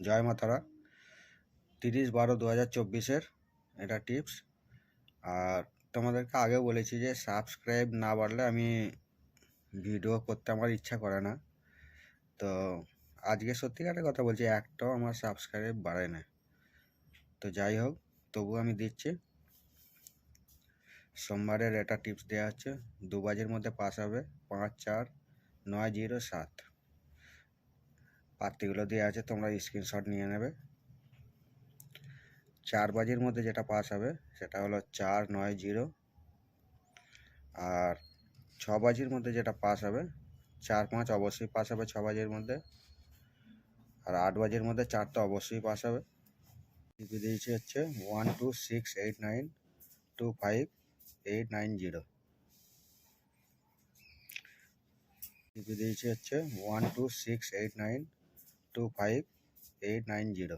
জয় মাতারা তিরিশ বারো দু হাজার চব্বিশের এটা টিপস আর তোমাদেরকে আগেও বলেছি যে সাবস্ক্রাইব না বাড়লে আমি ভিডিও করতে আমার ইচ্ছা করে না। তো আজকে সত্যিকারের কথা বলছি, একটাও আমার সাবস্ক্রাইব বাড়ে না। তো যাই হোক, তবু আমি দিচ্ছি। সোমবারের এটা টিপস দেওয়া হচ্ছে। দু বাজের মধ্যে পাস হবে পাঁচ চার নয় জিরো সাত। পাত্তিগুলো দেওয়া আছে, তোমরা স্ক্রিনশট নিয়ে নেবে। চার বাজির মধ্যে যেটা পাস হবে, সেটা হলো চার নয় জিরো। আর ছ বাজির মধ্যে যেটা পাস হবে, চার পাঁচ অবশ্যই পাস হবে ছ বাজের মধ্যে। আর আট বাজের মধ্যে চার তো অবশ্যই পাস হবে। টিপি দিয়েছি হচ্ছে one two six eight nine two five eight nine zero TP দিয়েছি হচ্ছে one two six eight nine two five eight nine zero